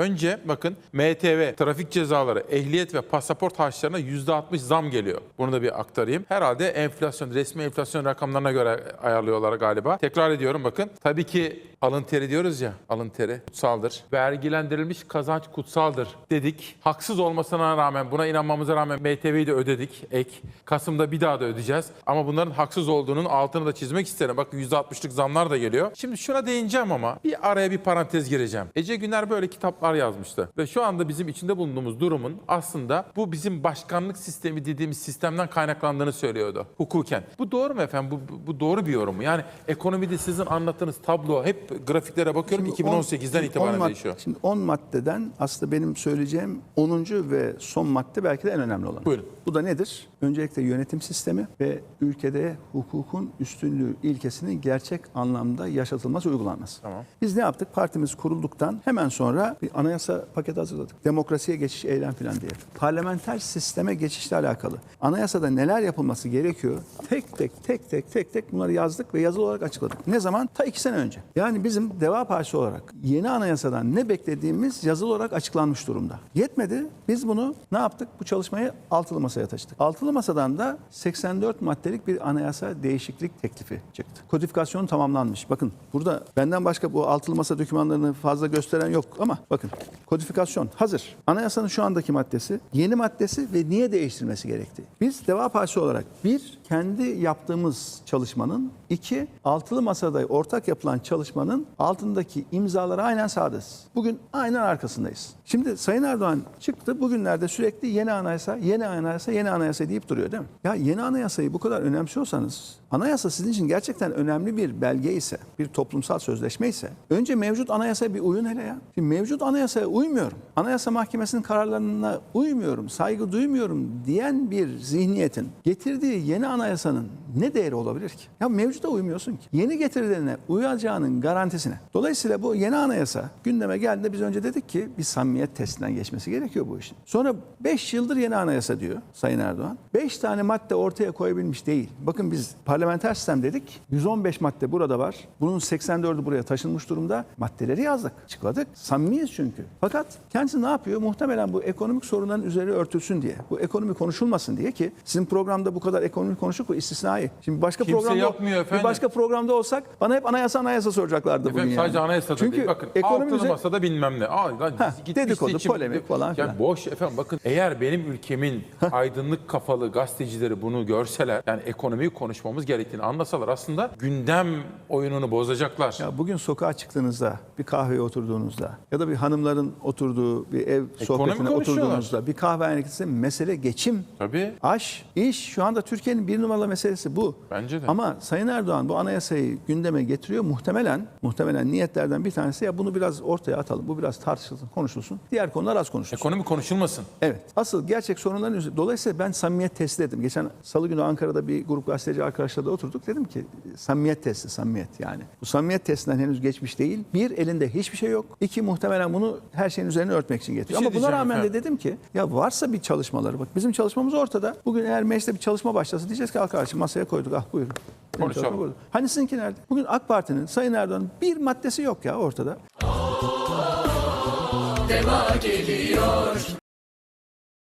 Önce bakın MTV, trafik cezaları, ehliyet ve pasaport harçlarına %60 zam geliyor. Bunu da bir aktarayım. Herhalde enflasyon, resmi enflasyon rakamlarına göre ayarlıyorlar galiba. Tekrar ediyorum bakın. Tabii ki alın teri diyoruz ya, alın teri kutsaldır. Vergilendirilmiş kazanç kutsaldır dedik. Haksız olmasına rağmen, buna inanmamıza rağmen MTV'yi de ödedik ek. Kasım'da bir daha da ödeyeceğiz. Ama bunların haksız olduğunun altını da çizmek isterim. Bakın %60'lık zamlar da geliyor. Şimdi şuna değineceğim ama bir araya bir parantez gireceğim. Ece Güner böyle kitaplar yazmıştı. Ve şu anda bizim içinde bulunduğumuz durumun aslında bu bizim başkanlık sistemi dediğimiz sistemden kaynaklandığını söylüyordu hukuken. Bu doğru mu efendim? Bu, bu, doğru bir yorum mu? Yani ekonomide sizin anlattığınız tablo hep grafiklere bakıyorum Şimdi on- 2018'den şimdi itibaren on değişiyor. Şimdi 10 maddeden aslında benim söyleyeceğim 10. ve son madde belki de en önemli olan. Buyurun. Bu da nedir? Öncelikle yönetim sistemi ve ülkede hukukun üstünlüğü ilkesinin gerçek anlamda yaşatılması, uygulanması. Tamam. Biz ne yaptık? Partimiz kurulduktan hemen sonra bir anayasa paketi hazırladık. Demokrasiye geçiş eylem plan diye. Parlamenter sisteme geçişle alakalı. Anayasada neler yapılması gerekiyor? Tek tek tek tek tek tek bunları yazdık ve yazılı olarak açıkladık. Ne zaman? Ta iki sene önce. Yani bizim Deva Partisi olarak yeni anayasadan ne beklediğimiz yazılı olarak açıklanmış durumda. Yetmedi. Biz bunu ne yaptık? Bu çalışmayı altılı masaya taşıdık. Altılı masadan da 84 maddelik bir anayasa değişiklik teklifi çıktı. Kodifikasyon tamamlanmış. Bakın burada benden başka bu altılı masa dokümanlarını fazla gösteren yok ama bakın kodifikasyon hazır. Anayasanın şu andaki maddesi, yeni maddesi ve niye değiştirilmesi gerektiği. Biz Deva Partisi olarak bir, kendi yaptığımız çalışmanın, iki, altılı masada ortak yapılan çalışmanın altındaki imzalara aynen sadığız. Bugün aynen arkasındayız. Şimdi Sayın Erdoğan çıktı bugünlerde sürekli yeni anayasa, yeni anayasa, yeni anayasa deyip duruyor değil mi? Ya yeni anayasayı bu kadar önemsiyorsanız, anayasa sizin için gerçekten önemli bir belge ise, bir toplumsal sözleşme ise, önce mevcut anayasaya bir uyun hele ya. Şimdi mevcut anayasaya uymuyorum, anayasa mahkemesinin kararlarına uymuyorum, saygı duymuyorum diyen bir zihniyetin getirdiği yeni anayasanın ne değeri olabilir ki? Ya mevcuda uymuyorsun ki. Yeni getirilerine uyacağının garantisine. Dolayısıyla bu yeni anayasa gündeme geldiğinde biz önce dedik ki bir samimiyet testinden geçmesi gerekiyor bu işin. Sonra 5 yıldır yeni anayasa diyor Sayın Erdoğan. 5 tane madde ortaya koyabilmiş değil. Bakın biz parlamenter sistem dedik. 115 madde burada var. Bunun 84'ü buraya taşınmış durumda. Maddeleri yazdık, açıkladık. Samimiyiz çünkü. Fakat kendisi ne yapıyor? Muhtemelen bu ekonomik sorunların üzeri örtülsün diye. Bu ekonomi konuşulmasın diye ki sizin programda bu kadar ekonomi konuştuk bu istisnai. Şimdi başka Kimse programda yapmıyor bir efendim. başka programda olsak bana hep anayasa anayasa soracaklardı Efendim yani. sadece anayasada Çünkü değil. Bakın ekonomi altılı masada bilmem ne. Aa, lan Heh, gitmiş dedikodu, seçim- polemik falan filan. boş efendim bakın eğer benim ülkemin aydınlık kafalı gazetecileri bunu görseler yani ekonomiyi konuşmamız gerektiğini anlasalar aslında gündem oyununu bozacaklar. Ya bugün sokağa çıktığınızda, bir kahveye oturduğunuzda ya da bir hanımların oturduğu bir ev sohbetine konuşuyorlar. oturduğunuzda bir kahvehanede mesele geçim. Tabii. Aş, iş şu anda Türkiye'nin bir numaralı meselesi bu. Bence de. Ama Sayın Erdoğan bu anayasayı gündeme getiriyor. Muhtemelen muhtemelen niyetlerden bir tanesi ya bunu biraz ortaya atalım. Bu biraz tartışılsın, konuşulsun. Diğer konular az konuşulsun. Ekonomi konuşulmasın. Evet. Asıl gerçek sorunların üzerine. Dolayısıyla ben samimiyet testi dedim. Geçen salı günü Ankara'da bir grup gazeteci arkadaşlarla oturduk. Dedim ki samimiyet testi, samimiyet yani. Bu samimiyet testinden henüz geçmiş değil. Bir, elinde hiçbir şey yok. İki, muhtemelen bunu her şeyin üzerine örtmek için getiriyor. Bir şey Ama buna rağmen efendim. de dedim ki ya varsa bir çalışmaları bak bizim çalışmamız ortada. Bugün eğer mecliste bir çalışma başlasa diyeceğiz ki arkadaşım masaya koyduk. Ah buyurun. Konuşalım. Hani sizinki nerede? Bugün AK Parti'nin, Sayın Erdoğan'ın bir maddesi yok ya ortada. Deva geliyor